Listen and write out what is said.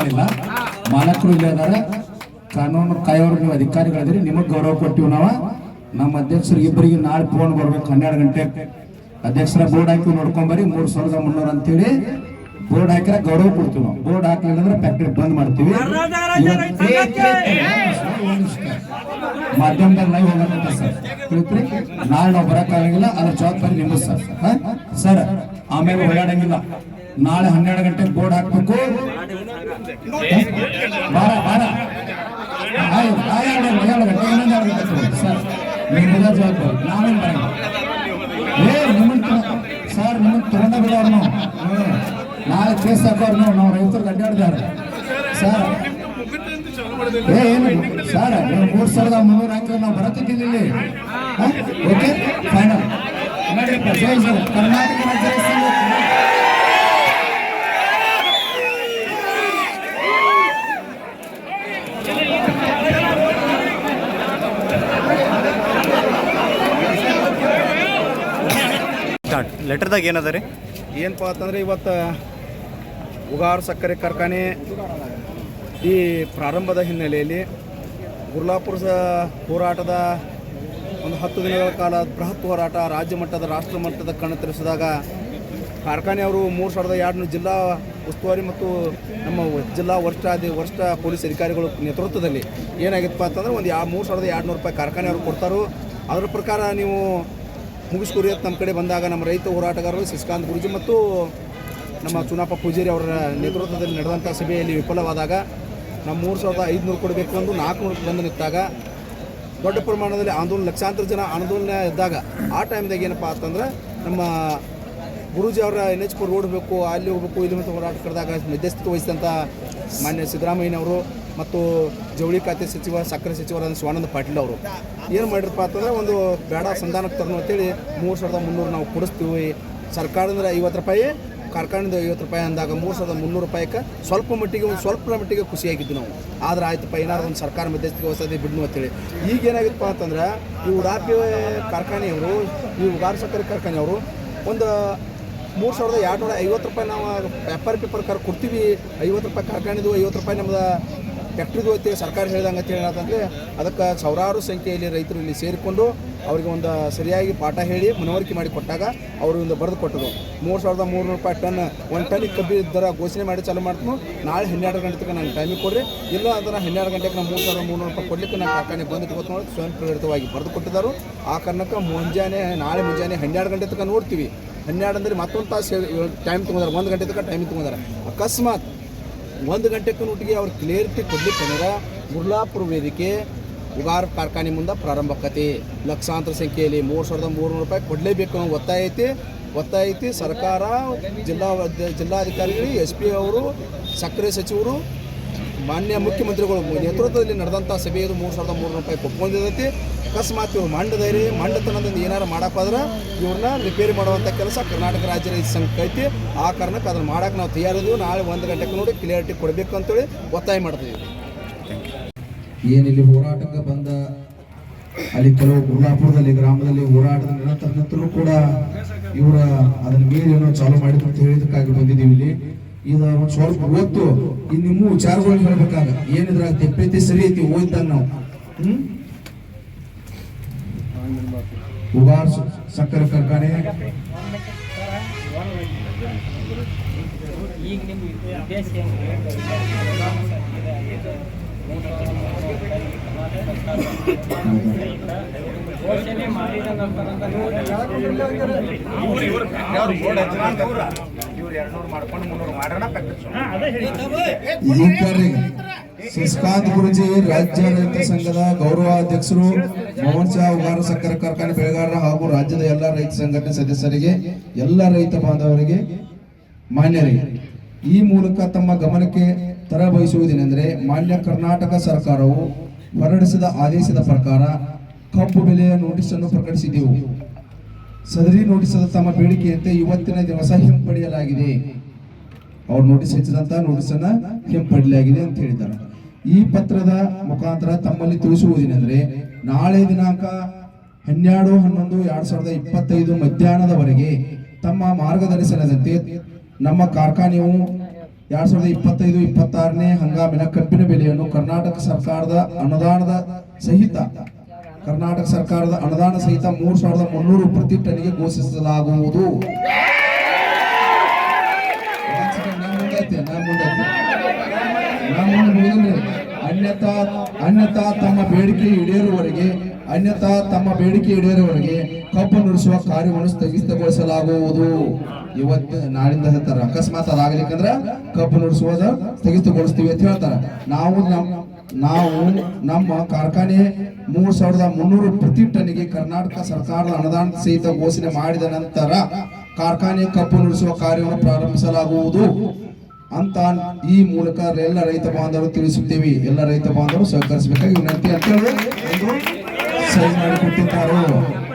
ಮಾಡಿಲ್ಲ ಮಾಲಕರು ಇಲ್ಲೇ ಕಾನೂನು ಕಾಯೋರು ನೀವು ಅಧಿಕಾರಿಗಳಿದ್ರಿ ನಿಮಗೆ ಗೌರವ ಕೊಟ್ಟಿವಿ ನಾವ ನಮ್ಮ ಅಧ್ಯಕ್ಷರಿಗೆ ಇಬ್ಬರಿಗೆ ನಾಳೆ ಫೋನ್ ಬರ್ಬೇಕು ಹನ್ನೆರಡು ಗಂಟೆ ಅಧ್ಯಕ್ಷರ ಬೋರ್ಡ್ ಹಾಕಿ ನೋಡ್ಕೊಂಬರಿ ಮೂರು ಸಾವಿರದ ಮುನ್ನೂರ ಅಂತೇಳಿ ಬೋರ್ಡ್ ಹಾಕಿರ ಗೌರವ ಕೊಡ್ತೀವಿ ನಾವು ಬೋರ್ಡ್ ಹಾಕ್ಲಿಲ್ಲ ಅಂದ್ರೆ ಫ್ಯಾಕ್ಟ್ರಿ ಬಂದ್ ಮಾಡ್ತೀವಿ. ಮಾಧ್ಯಮದಾಗ ಲೈವ್ ಹೋಗತ್ತೆ ಸರ್ ತಿಳಿತ್ರಿ ನಾಳೆ ನಾವು ಬರೋಕ್ಕಾಗಂಗಿಲ್ಲ ಅದ್ರ ಜವಾಬ್ದಾರಿ ನಿಮ್ಮ ಸರ್? ಸರ್ ಆಮೇಲೆ ಓಡಾಡಂಗಿಲ್ಲ ನಾಳೆ ಹನ್ನೆರಡು ಗಂಟೆಗೆ ಬೋರ್ಡ್ ಹಾಕ್ಬೇಕು ಬಾರ ಬಾರ ಆಯ್ತು, ಆ ಎರಡು ಎರಡು ಗಂಟೆ ಇನ್ನೊಂದು ಎರಡು ಗಂಟೆ ಕೊಡಿ. ಸರ್ ನಿಮ್ಮದ ಜವಾಬ್ದಾರಿ ನಾವೇನ್ ಬರಂಗಿಲ್ಲ ಏ ನಿಮ್ಮನ್ನ ತಗೊ- ಸರ್ ನಿಮ್ಮನ್ನ ತಗೊಂಡ ಬಿಡೋರು ನಾವು ಹ್ಮ್. ನಾಳೆ ಕೇಸ್ ಹಾಕೋರು ನಾವು ನಾವು ರೈತರು ಅಡ್ಡಾಡ್ದಾರ ಸರ್ ಏ ಏನು ಸರ್ ನೀವು ಮೂರ್ ಸಾವಿರದ ಮುನ್ನೂರ ಹಾಕಿದ್ರೆ ನಾವು ಬರಕತ್ತಿಲ್ಲ ಇಲ್ಲಿ ಓಕೆ ಫೈನಲ್ ನೋಡ್ರಿಪ್ಪ ಜೈ ಸರ್ ಕರ್ನಾಟಕ ರಾಜ್ಯ ಸ್ಟಾರ್ಟ್ ಲೆಟರ್ದಾಗ ಏನದ ರೀ? ಏನಪ್ಪ ಅಂತಂದ್ರೆ ಇವತ್ತು ಉಗಾರ್ ಸಕ್ಕರೆ ಕಾರ್ಖಾನೆ ಈ ಪ್ರಾರಂಭದ ಹಿನ್ನೆಲೆಯಲ್ಲಿ ಗುರ್ಲಾಪುರದ ಹೋರಾಟದ ಒಂದು ಹತ್ತು ದಿನಗಳ ಕಾಲ ಬೃಹತ್ ಹೋರಾಟ ರಾಜ್ಯ ಮಟ್ಟದ, ರಾಷ್ಟ್ರ ಮಟ್ಟದ ಕಾರ್ಖಾನೆ ಅವರು ಮೂರು ಸಾವಿರದ ಎರಡು ಜಿಲ್ಲಾ ಉಸ್ತುವಾರಿ ಮತ್ತು ನಮ್ಮ ಜಿಲ್ಲಾ ವರಿಷ್ಠ ಅಧಿ ವರಿಷ್ಠ ಪೊಲೀಸ್ ಅಧಿಕಾರಿಗಳ ನೇತೃತ್ವದಲ್ಲಿ ಏನಾಗಿತ್ತಪ್ಪ ಅಂತಂದ್ರೆ ಒಂದು ಯಾ ಮೂರು ಸಾವಿರದ ಎರಡು ರೂಪಾಯಿ ಕಾರ್ಖಾನೆಯವರು ಕೊಡ್ತಾರೋ. ಅದರ ಪ್ರಕಾರ ನೀವು ಮುಗಿಸ್ಕೊರಿ ಅಂತ ನಮ್ಮ ಕಡೆ ಬಂದಾಗ ನಮ್ಮ ರೈತ ಹೋರಾಟಗಾರರು ಶಶಿಕಾಂತ್ ಗುರುಜಿ ಮತ್ತು ನಮ್ಮ ಚುನಾಪ ಪೂಜಾರಿ ಅವರ ನೇತೃತ್ವದಲ್ಲಿ ನಡೆದಂಥ ಸಭೆಯಲ್ಲಿ ವಿಫಲವಾದಾಗ ನಮ್ಮ ಮೂರು ಸಾವಿರದ ಐದುನೂರು ಕೊಡಬೇಕು ಅಂದು ನಾಲ್ಕುನೂರು ಬಂದು ನಿಂತಾಗ ದೊಡ್ಡ ಪ್ರಮಾಣದಲ್ಲಿ ಆಂದೋಲನ, ಲಕ್ಷಾಂತರ ಜನ ಆಂದೋಲನ ಇದ್ದಾಗ ಆ ಟೈಮ್ದಾಗ ಏನಪ್ಪ ಅಂತಂದ್ರೆ ನಮ್ಮ ಗುರೂಜಿ ಅವರ ಎನ್ ಎಚ್ ಪುರ್ ರೋಡ್ ಬೇಕು ಅಲ್ಲಿ ಹೋಗ್ಬೇಕು, ಇಲ್ಲಿ ಮತ್ತು ಹೋರಾಟ ಕರೆದಾಗ ಮಧ್ಯಸ್ಥಿಕೆ ವಹಿಸಿದಂಥ ಮಾನ್ಯ ಸಿದ್ದರಾಮಯ್ಯನವರು ಮತ್ತು ಜವಳಿ ಖಾತೆ ಸಚಿವ, ಸಕ್ಕರೆ ಸಚಿವರಾದ ಶಿವಾನಂದ ಪಾಟೀಲ್ ಅವರು. ಏನು ಮಾಡಿರಪ್ಪ ಅಂತಂದ್ರೆ ಒಂದು ಬೇಡ ಸಂಧಾನಕ್ಕೆ ತರೋಣ ಅಂತೇಳಿ ಮೂರು ಸಾವಿರದ ಮುನ್ನೂರು ನಾವು ಕೊಡಿಸ್ತೀವಿ. ಸರ್ಕಾರದಿಂದ ಐವತ್ತು ರೂಪಾಯಿ, ಕಾರ್ಖಾನೆಯಿಂದ ಐವತ್ತು ರೂಪಾಯಿ ಅಂದಾಗ ಮೂರು ಸಾವಿರದ ಮುನ್ನೂರು ರೂಪಾಯಿಗೆ ಸ್ವಲ್ಪ ಮಟ್ಟಿಗೆ, ಒಂದು ಸ್ವಲ್ಪ ಮಟ್ಟಿಗೆ ಖುಷಿಯಾಗಿದ್ದು ನಾವು. ಆದ್ರೆ ಆಯ್ತಪ್ಪ, ಏನಾದ್ರು ಒಂದು ಸರ್ಕಾರ ಮಧ್ಯಸ್ಥಿಕೆ ಹೊಸದಿ ಬಿಡ್ನು ಅಂತೇಳಿ. ಈಗ ಏನಾಗಿತ್ತಪ್ಪ ಅಂತಂದ್ರೆ ಈ ಉಡಾಪಿ ಕಾರ್ಖಾನೆಯವರು, ಈ ಉಗಾರ ಸಕ್ಕರೆ ಕಾರ್ಖಾನೆಯವರು ಒಂದು ಮೂರು ಸಾವಿರದ ಎರಡುನೂರ ಐವತ್ತು ರೂಪಾಯಿ ನಾವು ವ್ಯಾಪಾರಿ ಪೇಪರ್ ಕರ್ ಕೊಡ್ತೀವಿ. ಐವತ್ತು ರೂಪಾಯಿ ಕಾರ್ಖಾನೆದು ಐವತ್ತು ರೂಪಾಯಿ ನಮ್ದು ಫ್ಯಾಕ್ಟ್ರಿದು ಐತಿ ಸರ್ಕಾರ ಹೇಳ್ದಂಗೆ ಅಂತೇಳಿ ಅದಕ್ಕೆ ಸಾವಿರಾರು ಸಂಖ್ಯೆಯಲ್ಲಿ ರೈತರು ಇಲ್ಲಿ ಸೇರಿಕೊಂಡು ಅವರಿಗೆ ಒಂದು ಸರಿಯಾಗಿ ಪಾಠ ಹೇಳಿ ಮನವರಿಕೆ ಮಾಡಿ ಕೊಟ್ಟಾಗ ಅವರು ಒಂದು ಬರೆದು ಕೊಟ್ಟರು. ಮೂರು ಸಾವಿರದ ಮೂರುನೂರು ರೂಪಾಯಿ ಟನ್, ಒಂದು ಟನ್ ಕಬ್ಬಿ ದರ ಘೋಷಣೆ ಮಾಡಿ ಚಾಲು ಮಾಡ್ತೀನಿ. ನಾಳೆ ಹನ್ನೆರಡು ಗಂಟೆ ತನಕ ನಂಗೆ ಟೈಮಿಗೆ ಕೊಡ್ರಿ. ಇಲ್ಲ ಅಂದ್ರೆ ಹನ್ನೆರಡು ಗಂಟೆಗೆ ನಾವು ಮೂರು ಸಾವಿರದ ಮೂರುನೂರು ರೂಪಾಯಿ ಕೊಡ್ಲಿಕ್ಕೆ ನಾನು ಕಾರ್ಖಾನೆ ಬಂದು ನೋಡಿ, ಸ್ವಯಂ ಪ್ರೇರಿತವಾಗಿ ಬರೆದು ಕೊಟ್ಟಿದ್ದಾರೆ. ಆ ಕಾರಣಕ್ಕೆ ಮುಂಜಾನೆ, ನಾಳೆ ಮುಂಜಾನೆ ಹನ್ನೆರಡು ಗಂಟೆ ತನಕ ನೋಡ್ತೀವಿ. ಹನ್ನೆರಡು ಅಂದರೆ ಮತ್ತೊಂದು ತಾಸು ಟೈಮ್ ತೊಗೊಂಡಾರೆ ಒಂದು ಗಂಟೆ ತನಕ ಟೈಮ್ ತೊಗೊಂಡಾರೆ ಅಕಸ್ಮಾತ್ ಒಂದು ಗಂಟೆಕ್ಕೂ ಒಟ್ಟಿಗೆ ಅವ್ರು ಕ್ಲಿಯರಿಟಿ ಕೊಡ್ಲಿಕ್ಕೆ ಅಂದ್ರೆ ಗುರ್ಲಾಪುರ ವೇದಿಕೆ. ಉಗಾರ ಕಾರ್ಖಾನೆ ಮುಂದೆ ಪ್ರಾರಂಭ ಆಕತಿ. ಲಕ್ಷಾಂತರ ಸಂಖ್ಯೆಯಲ್ಲಿ ಮೂರು ಸಾವಿರದ ಮೂರುನೂರು ರೂಪಾಯಿ ಕೊಡಲೇಬೇಕು ಅನ್ನೋ ಒತ್ತಾಯ ಐತಿ. ಸರ್ಕಾರ, ಜಿಲ್ಲಾ ಜಿಲ್ಲಾಧಿಕಾರಿಗಳು ಎಸ್ ಪಿ ಅವರು, ಸಕ್ಕರೆ ಸಚಿವರು, ಮಾನ್ಯ ಮುಖ್ಯಮಂತ್ರಿಗಳು ನೇತೃತ್ವದಲ್ಲಿ ನಡೆದಂಥ ಸಭೆಯದು ಮೂರು ಸಾವಿರದ ಮೂರುನೂರು ರೂಪಾಯಿ ಒಪ್ಕೊಂಡಿದ್ದೈತಿ ಅಕಸ್ಮಾತ್ ಇವ್ರು ಮಂಡದೈರಿ ಮಂಡತನದಿಂದ ಏನಾರು ಮಾಡಕ್ಕಾದ್ರೆ ಇವ್ರನ್ನ ರಿಪೇರಿ ಮಾಡುವಂಥ ಕೆಲಸ ಕರ್ನಾಟಕ ರಾಜ್ಯ ರೈತ ಸಂಘ ಐತಿ. ಆ ಕಾರಣಕ್ಕೆ ಅದನ್ನು ಮಾಡಕ್ಕೆ ನಾವು ತಯಾರಿದ್ವಿ. ನಾಳೆ ಒಂದು ಗಂಟೆಗೆ ನೋಡಿ ಕ್ಲಿಯರಿಟಿ ಕೊಡಬೇಕು ಅಂತೇಳಿ ಒತ್ತಾಯ ಮಾಡ್ತೀವಿ ಏನಿಲ್ಲಿ ಹೋರಾಟಕ್ಕೆ ಬಂದ ಅಲ್ಲಿ ಕೆಲವು ಗುರುಲಾಪುರದಲ್ಲಿ ಗ್ರಾಮದಲ್ಲಿ ಹೋರಾಟದ ನಂತರನೂ ಕೂಡ ಇವರ ಅದನ್ನ ಮೀರಿ ಏನೋ ಚಾಲು ಮಾಡಿದ್ರು ಅಂತ ಹೇಳಿದಕ್ಕಾಗಿ ಬಂದಿದ್ದೀವಿ ಇಲ್ಲಿ. ಇದು ಒಂದು ಸ್ವಲ್ಪ ಓದ್ತು. ಇನ್ನು ನಿಮ್ಮ ವಿಚಾರಗಳು ಹೇಳ್ಬೇಕಾಗ ಏನಿದ್ರಾಗ ತೆಪ್ಪೈತಿ, ಸರಿ ಐತಿ ಓದ್ತಾಗ ನಾವು. ಹ್ಮ್? ಉಗಾರ್ ಸ- ಸಕ್ಕರೆ ಕಾರ್ಖಾನೆ ಈಗ ನಿಮ್ಮ ಶಶಿಕಾಂತ್ ಗುರುಜಿ ರಾಜ್ಯ ರೈತ ಸಂಘದ ಗೌರವ ಅಧ್ಯಕ್ಷರು ಮೋಹನ್ ಉಗಾರ ಸಕ್ಕರೆ ಕಾರ್ಖಾನೆ ಬೆಳೆಗಾರರ ಹಾಗೂ ರಾಜ್ಯದ ಎಲ್ಲ ರೈತ ಸಂಘಟನೆ ಸದಸ್ಯರಿಗೆ, ಎಲ್ಲ ರೈತ ಬಾಂಧವರಿಗೆ ಮಾನ್ಯರಿಗೆ ಈ ಮೂಲಕ ತಮ್ಮ ಗಮನಕ್ಕೆ ತರ ಬಯಸುವುದೇನೆಂದರೆ, ಮಾನ್ಯ ಕರ್ನಾಟಕ ಸರ್ಕಾರವು ಹೊರಡಿಸಿದ ಆದೇಶದ ಪ್ರಕಾರ ಕಪ್ಪು ಬೆಲೆಯ ನೋಟಿಸ್ ಅನ್ನು ಪ್ರಕಟಿಸಿದೆವು. ಸದರಿ ನೋಟಿಸದ ತಮ್ಮ ಬೇಡಿಕೆಯಂತೆ ಇವತ್ತಿನ ದಿವಸ ಹಿಂಪಡೆಯಲಾಗಿದೆ. ಅವ್ರು ನೋಟಿಸ್ ಹೆಚ್ಚಿದಂತ ನೋಟಿಸ್ ಅನ್ನ ಹಿಂಪಡಲಾಗಿದೆ ಅಂತ ಹೇಳಿದ್ದಾರೆ. ಈ ಪತ್ರದ ಮುಖಾಂತರ ತಮ್ಮಲ್ಲಿ ತಿಳಿಸುವುದೇನೆಂದರೆ, ನಾಳೆ ದಿನಾಂಕ ಹನ್ನೆರಡು ಹನ್ನೊಂದು ಎರಡು ಸಾವಿರದ ಇಪ್ಪತ್ತೈದು ಮಧ್ಯಾಹ್ನದವರೆಗೆ ತಮ್ಮ ಮಾರ್ಗದರ್ಶನದಂತೆ ನಮ್ಮ ಕಾರ್ಖಾನೆಯು ಎರಡು ಸಾವಿರದ ಇಪ್ಪತ್ತೈದು ಇಪ್ಪತ್ತಾರನೇ ಹಂಗಾಮಿನ ಕಬ್ಬಿನ ಬೆಲೆಯನ್ನು ಕರ್ನಾಟಕ ಸರ್ಕಾರದ ಅನುದಾನದ ಸಹಿತ, ಕರ್ನಾಟಕ ಸರ್ಕಾರದ ಅನುದಾನ ಸಹಿತ ಮೂರು ಸಾವಿರದ ಮುನ್ನೂರು ಪ್ರತಿ ಟನ್ಗೆ ಘೋಷಿಸಲಾಗುವುದು. ಅನ್ಯಥಾ ತಮ್ಮ ಬೇಡಿಕೆ ಈಡೇರುವವರೆಗೆ, ಅನ್ಯತಾ ತಮ್ಮ ಬೇಡಿಕೆ ಈಡೇರುವವರೆಗೆ ಕಬ್ಬು ನುಡಿಸುವ ಕಾರ್ಯವನ್ನು ಸ್ಥಗಿತಗೊಳಿಸಲಾಗುವುದು. ಇವತ್ತು ನಾಳಿಂದ ಹೇಳ್ತಾರೆ, ಅಕಸ್ಮಾತ್ ಅದಾಗಲಿಕ್ಕಂದ್ರ ಕಬ್ಬು ನುಡಿಸುವುದ ಸ್ಥಗಿತಗೊಳಿಸ್ತೀವಿ ಅಂತ ಹೇಳ್ತಾರೆ. ನಾವು ನಮ್ಮ ನಾವು ನಮ್ಮ ಕಾರ್ಖಾನೆ ಮೂರ್ ಸಾವಿರದ ಮುನ್ನೂರು ಪ್ರತಿ ಟನ್ನಿಗೆ ಕರ್ನಾಟಕ ಸರ್ಕಾರದ ಅನುದಾನ ಸಹಿತ ಘೋಷಣೆ ಮಾಡಿದ ನಂತರ ಕಾರ್ಖಾನೆ ಕಬ್ಬು ನುಡಿಸುವ ಕಾರ್ಯವನ್ನು ಪ್ರಾರಂಭಿಸಲಾಗುವುದು. ಅಂತ ಈ ಮೂಲಕ ಎಲ್ಲ ರೈತ ಬಾಂಧವರು ತಿಳಿಸುತ್ತೇವೆ. ಎಲ್ಲ ರೈತ ಬಾಂಧವರು ಸಹಕರಿಸಬೇಕಾಗಿ ವಿನಂತಿ ಅಂತ ಹೇಳಿ. ಸಹಿ ಮಾಡಿಕೊಟ್ಟಿದ್ದಾರೆ.